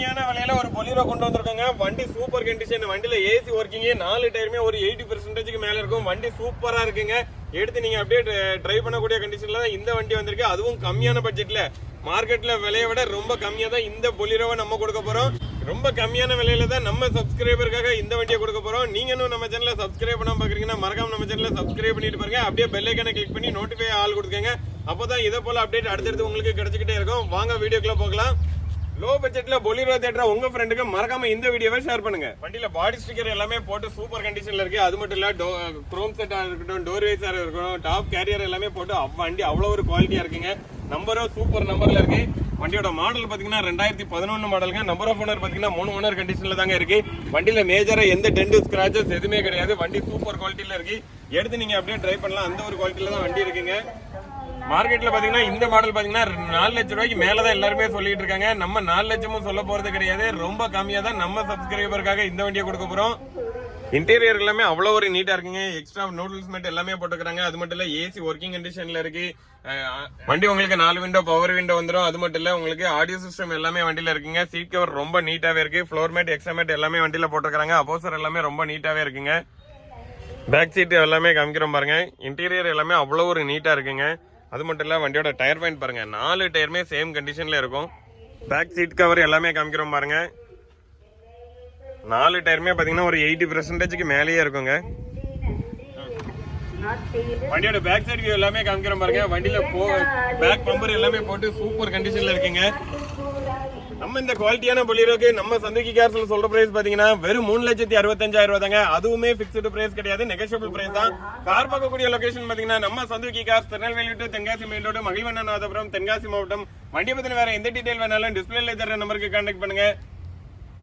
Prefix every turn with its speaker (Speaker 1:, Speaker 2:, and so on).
Speaker 1: கம்மியான விலையில ஒரு பொலிரோ கொண்டு வந்திருக்காங்க. வண்டி சூப்பர் கண்டிஷன் வண்டியில ஏசி ஒர்க்கிங் நாலு டயருமே ஒரு எயிட்டி பெர்சன்டேஜ்க்கு மேல இருக்கும். வண்டி சூப்பரா இருக்குங்க. எடுத்து நீங்க அப்படியே ட்ரை பண்ணக்கூடிய கண்டிஷன்ல தான் இந்த வண்டி வந்திருக்கு. அதுவும் கம்மியான பட்ஜெட்ல மார்க்கெட்ல விலையை விட ரொம்ப கம்மியா தான் இந்த பொலிரோவை நம்ம கொடுக்க போறோம். ரொம்ப கம்மியான விலையில தான் நம்ம சப்ஸ்கிரைபருக்காக இந்த வண்டியை கொடுக்க போறோம். நீங்க இன்னும் நம்ம சேனலை சப்ஸ்கிரைப் பண்ணாம பாக்குறீங்கன்னா மறக்காம நம்ம சேனலை சப்ஸ்கிரைப் பண்ணிட்டு பாருங்க. அப்படியே பெல் ஐக்கனை கிளிக் பண்ணி நோட்டிஃபை ஆள் கொடுத்துக்கங்க. அப்போதான் இதே போல அப்டேட் அடுத்தடுத்து உங்களுக்கு கிடைச்சிக்கிட்டே இருக்கும். வாங்க வீடியோக்குள்ள போகலாம். லோ பட்ஜெட்ல பொலிரோ தேட்டர் உங்க ஃப்ரெண்டுக்கு மறக்காம இந்த வீடியோவை ஷேர் பண்ணுங்க. வண்டியில பாடி ஸ்டிக்கர் எல்லாமே போட்டு சூப்பர் கண்டிஷன்ல இருக்கு. அது மட்டும் இல்ல குரோம் செட்டா இருக்கட்டும் டோர் வைஸா இருக்கட்டும் டாப் கேரியர் எல்லாமே போட்டு வண்டி அவ்வளவு ஒரு குவாலிட்டியா இருக்குங்க. நம்பரும் சூப்பர் நம்பர்ல இருக்கு. வண்டியோட மாடல் பாத்தீங்கன்னா ரெண்டாயிரத்தி பதினொன்னு மாடலுங்க நம்பர் ஆஃப் ஓனர் பாத்தீங்கன்னா மூணு ஓனர் கண்டிஷன்ல தாங்க இருக்கு. வண்டியில மேஜரா எந்த டென்ட் ஸ்கிராச்சஸ் எதுவுமே கிடையாது. வண்டி சூப்பர் குவாலிட்டியில இருக்கு. எடுத்து நீங்க அப்படியே ட்ரை பண்ணலாம். அந்த ஒரு குவாலிட்டியில தான் வண்டி இருக்குங்க. மார்க்கெட்டில் பார்த்தீங்கன்னா இந்த மாடல் பார்த்தீங்கன்னா நாலு லட்சம் ரூபாய்க்கு மேலே தான் எல்லாருமே சொல்லிட்டு இருக்காங்க. நம்ம நாலு லட்சமும் சொல்ல போகிறது கிடையாது. ரொம்ப கம்மியாக தான் நம்ம சப்ஸ்கிரைபருக்காக இந்த வண்டியை கொடுக்க போகிறோம் இன்டீரியர் எல்லாமே அவ்வளோ ஒரு நீட்டாக இருக்குங்க. எக்ஸ்ட்ரா நூடுல்ஸ் மட்டும் எல்லாமே போட்டுக்கிறாங்க. அது மட்டும் இல்லை ஏசி ஒர்க்கிங் கண்டிஷனில் இருக்கு. வண்டி உங்களுக்கு நாலு விண்டோ பவர் விண்டோ வந்துடும் அது மட்டும் இல்லை உங்களுக்கு ஆடியோ சிஸ்டம் எல்லாமே வண்டியில் இருக்குங்க. சீட் கவர் ரொம்ப நீட்டாகவே இருக்குது ஃப்ளோர் மேட் எக்ஸ்ட்ரா மேட் எல்லாமே வண்டியில் போட்டுக்கிறாங்க. அப்போசர் எல்லாமே ரொம்ப நீட்டாகவே இருக்குங்க. பேக் சீட் எல்லாமே காமிக்கிறோம் பாருங்க. இன்டீரியர் எல்லாமே அவ்வளோ ஒரு நீட்டாக இருக்குங்க. அது மட்டும் இல்லை வண்டியோட டயர் பாயிண்ட் பாருங்கள் நாலு டயருமே சேம் கண்டிஷனில் இருக்கும். பேக் சீட் கவர் எல்லாமே காமிக்கிறோம் பாருங்கள் நாலு டயருமே பார்த்தீங்கன்னா ஒரு எயிட்டி பர்சன்டேஜுக்கு மேலேயே இருக்குங்க. வண்டியோட பேக் சைடு வியூ எல்லாமே காமிக்கிறோம் பாருங்க வண்டியில போ பேக் பம்பர் எல்லாமே போட்டு சூப்பர் கண்டிஷன்ல இருக்குங்க. நம்ம இந்த குவாலிட்டியான பொலிரோக்கு நம்ம சந்துக்கி கார்ஸ்ல சொல்ற பிரைஸ் பாத்தீங்கன்னா வெறும் மூணு லட்சத்தி அறுபத்தஞ்சாயிரம் ரூபாய் தாங்க. அதுவுமே பிக்ஸ்டு பிரைஸ் கிடையாது நெகோஷியபிள் பிரைஸ் தான். கார் பார்க்கக்கூடிய லொகேஷன் பாத்தீங்கன்னா நம்ம சந்துக்கி cars Tirunelveli to Tenkasi main road Maghizhvannanathapuram Tenkasi மாவட்டம். வண்டி பத்தின வேற எந்த டீடைல் வேணாலும் டிஸ்பிளேல தர நம்பருக்கு கான்டாக்ட் பண்ணுங்க.